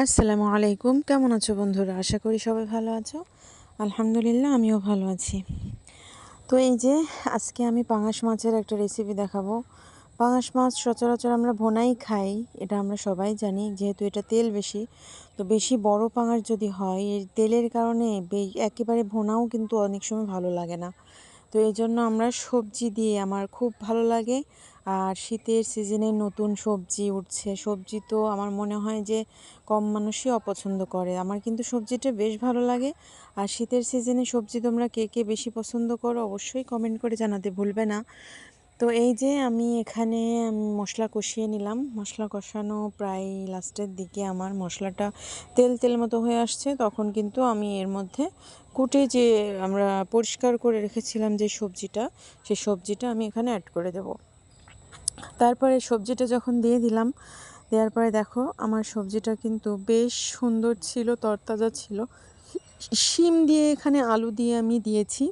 আসসালামু আলাইকুম। কেমন আছো বন্ধুরা? আশা করি সবাই ভালো আছো। আলহামদুলিল্লাহ, আমিও ভালো আছি। তো এই যে আজকে আমি পাঙাশ মাছের একটা রেসিপি দেখাবো। পাঙাশ মাছ সচরাচর আমরা ভোনাই খাই, এটা আমরা সবাই জানি, যেহেতু এটা তেল বেশি। তো বেশি বড় পাঙাশ যদি হয়, এর তেলের কারণে একেবারে ভোনাও কিন্তু অনেক সময় ভালো লাগে না। তো এই জন্য আমরা সবজি দিয়ে আমার খুব ভালো লাগে। আর শীতের সিজনে নতুন সবজি উঠছে। সবজি তো আমার মনে হয় যে কম মানুষই অপছন্দ করে। আমার কিন্তু সবজিটা বেশ ভালো লাগে। আর শীতের সিজনে সবজি তোমরা কে কে বেশি পছন্দ করো অবশ্যই কমেন্ট করে জানাতে ভুলবে না। তো এই যে আমি এখানে মশলা কষিয়ে নিলাম। মশলা কষানো প্রায় লাস্টের দিকে আমার মশলাটা তেল তেল মতো হয়ে আসছে। তখন কিন্তু আমি এর মধ্যে কুটে যে আমরা পরিষ্কার করে রেখেছিলাম যে সবজিটা, সেই সবজিটা আমি এখানে অ্যাড করে দেব। তারপরে সবজিটা যখন দিয়ে দিলাম, দেওয়ার পরে দেখো আমার সবজিটা কিন্তু বেশ সুন্দর ছিল, তরতাজা ছিল। শিম দিয়ে এখানে আলু দিয়ে আমি দিয়েছি।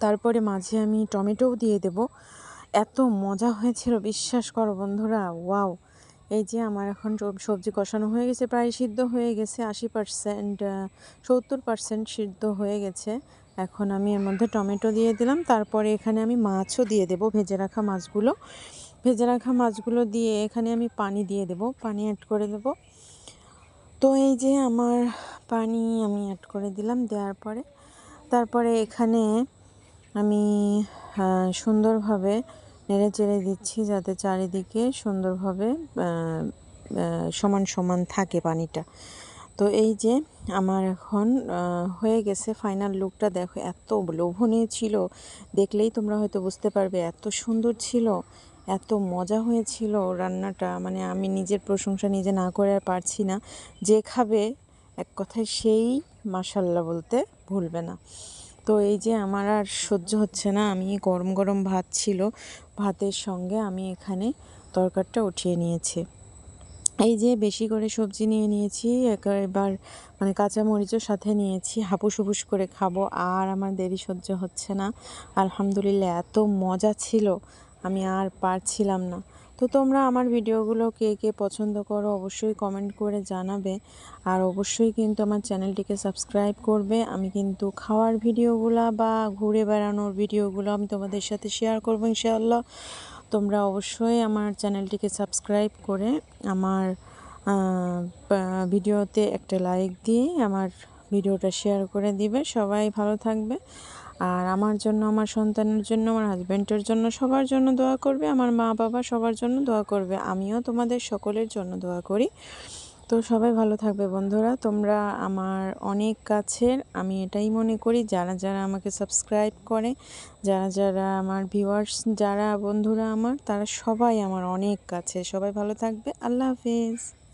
তারপরে মাঝে আমি টমেটোও দিয়ে দেব। এত মজা হয়েছিল, বিশ্বাস করো বন্ধুরা, ওয়াও। এই যে আমার এখন সবজি কষানো হয়ে গেছে, প্রায় সিদ্ধ হয়ে গেছে, আশি পার্সেন্ট সত্তর পার্সেন্ট সিদ্ধ হয়ে গেছে। এখন আমি এর মধ্যে টমেটো দিয়ে দিলাম, তারপরে এখানে আমি মাছও দিয়ে দেব, ভেজে রাখা মাছগুলো। ভেজে রাখা মাছগুলো দিয়ে এখানে আমি পানি দিয়ে দেব, পানি অ্যাড করে দেব। তো এই যে আমার পানি আমি অ্যাড করে দিলাম দেওয়ার পরে। তারপরে এখানে আমি সুন্দরভাবে নেড়ে চেড়ে দিচ্ছি যাতে চারিদিকে সুন্দরভাবে সমান সমান থাকে পানিটা। তো এই যে আমার এখন হয়ে গেছে ফাইনাল লুকটা দেখো এত লোভনীয় ছিল। দেখলেই তোমরা হয়তো বুঝতে পারবে এত সুন্দর ছিল, এত মজা হয়েছিল রান্নাটা। মানে আমি নিজের প্রশংসা নিজে না করে আর পারছি না। যে খাবে, এক কথায় সেই মাসাল্লাহ বলতে ভুলবে না। তো এই যে আমার আর সহ্য হচ্ছে না, আমি গরম গরম ভাত ছিল, ভাতের সঙ্গে আমি এখানে তরকারিটা উঠিয়ে নিয়েছি। এই যে বেশি করে সবজি নিয়ে নিয়েছি এবার মানে কাঁচা মরিচও সাথে নিয়েছি, হাপুস হুপুস করে খাব, আর আমার দেরি সহ্য হচ্ছে না। আলহামদুলিল্লাহ, এত মজা ছিল, আমি আর পারছিলাম না। তো তোমরা আমার ভিডিওগুলো কে কে পছন্দ করো অবশ্যই কমেন্ট করে জানাবে। আর অবশ্যই কিন্তু আমার চ্যানেলটিকে সাবস্ক্রাইব করবে। আমি কিন্তু খাওয়ার ভিডিওগুলো বা ঘুরে বেড়ানোর ভিডিওগুলো আমি তোমাদের সাথে শেয়ার করব ইনশাআল্লাহ। তোমরা অবশ্যই আমার চ্যানেলটিকে সাবস্ক্রাইব করে আমার ভিডিওতে একটা লাইক দিয়ে আমার ভিডিওটা শেয়ার করে দিবে। সবাই ভালো থাকবে। আর আমার জন্য, আমার সন্তানের জন্য, আমার হাজব্যান্ডের জন্য সবার জন্য দোয়া করবে, আমার মা বাবা সবার জন্য দোয়া করবে, আমিও তোমাদের সকলের জন্য দোয়া করি। তো সবাই ভালো থাকবে বন্ধুরা, তোমরা আমার অনেক কাছের, আমি এটাই মনে করি, যারা যারা আমাকে সাবস্ক্রাইব করে, যারা যারা আমার ভিউয়ার্স যারা বন্ধুরা আমার, তারা সবাই আমার অনেক কাছে সবাই ভালো থাকবে, আল্লাহ হাফিজ।